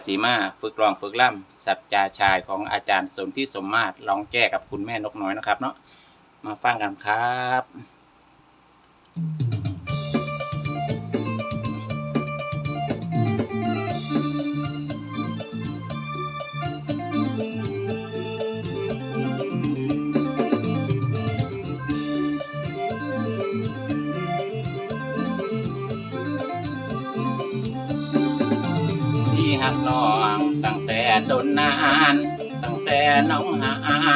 กสีมาฝึกร้องฝึกล่ำสัจจาชายของอาจารย์สนที่สมมาตรลองแก้กับคุณแม่นกน้อยนะครับเนาะมาฟังกันครับ หักน้องตั้งแต่โดนนานตั้งแต่น้องหา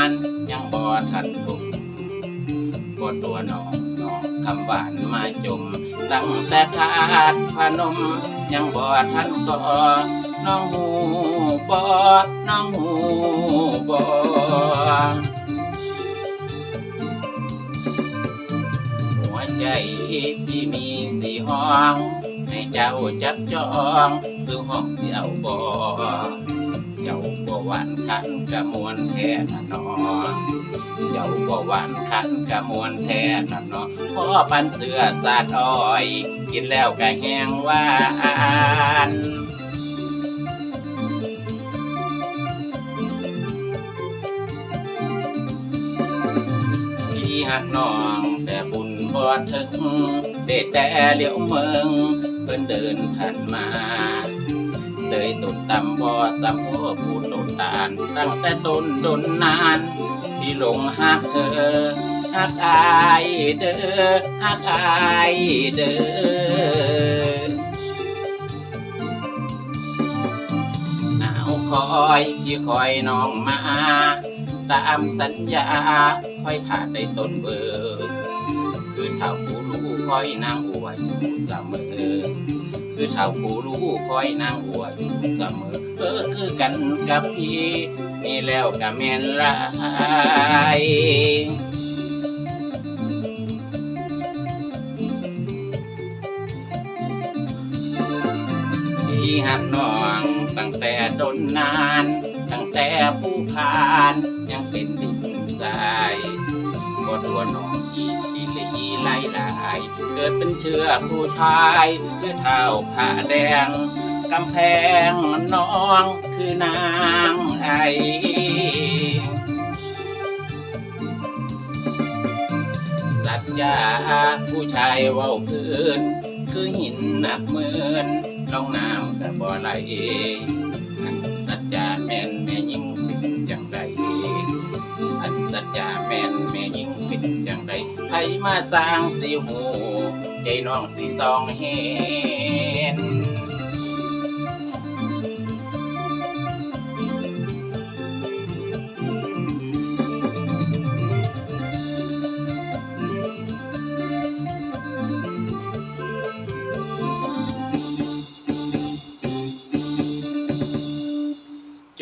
นยังบ่ทันลุกบ่ตัวน้องน้องคำหวานมาจมตั้งแต่ขาดพนมยังบ่ทันก็น้องหูบ่น้องหูบ่หัวใจที่มีสีห้องให้เจ้าจับจอง สู่ห้องเสียวบ่เจ้าบ่หวานขันกะมวนแท้นะนอเจ้าบ่หวานขันกะมวนแท้นะนอพ่อปันเสือสาดอ้อย กินแล้วก็แห้งหวานพี่หักน้องแต่บุญบ่ถึงเดแต่เหลียวเมืองเพิ่นเดินผ่านมา เตยตุดตำบ่สัมโพผู้โดนตานตั้งแต่ต้นดนนานที่หลงหักเธอหักอายเด้อหักอายเด้อหนาวคอยพี่คอยน้องมาตามสัญญาคอยขาดได้ต้นเบอร์คือเท่าผู้รู้คอยนางอวยอยู่เสมอ คือเท่าผู้รู้คอยนางอวอยู่เสมอเออคือกันกับพี่นี่แล้วก็แม่นไรที่หักน้องตั้งแต่ดนนาน ตั้งแต่ผู้พานยังเป็นดินทรายก็ตัวน้อง อีดีลีไล่ลาย เกิดเป็นเชื้อผู้ชายคือเท้าผ้าแดง กำแพงน้องคือนางไอสัจจาผู้ชายเว้าพื้น คือหินหนักเหมือนน้องน้ำกับบ่อไหล มาสร้างสิหูใจน้องสิสองเห็น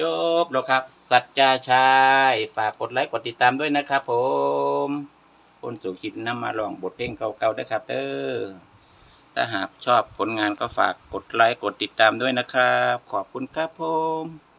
จบแล้วครับ สัจจาชาย ฝากกดไลค์กดติดตามด้วยนะครับผม คนสุขินนำมาลองบทเพลงเก่าๆด้วยครับเด้อถ้าหากชอบผลงานก็ฝากกดไลค์กดติดตามด้วยนะครับ ขอบคุณครับผม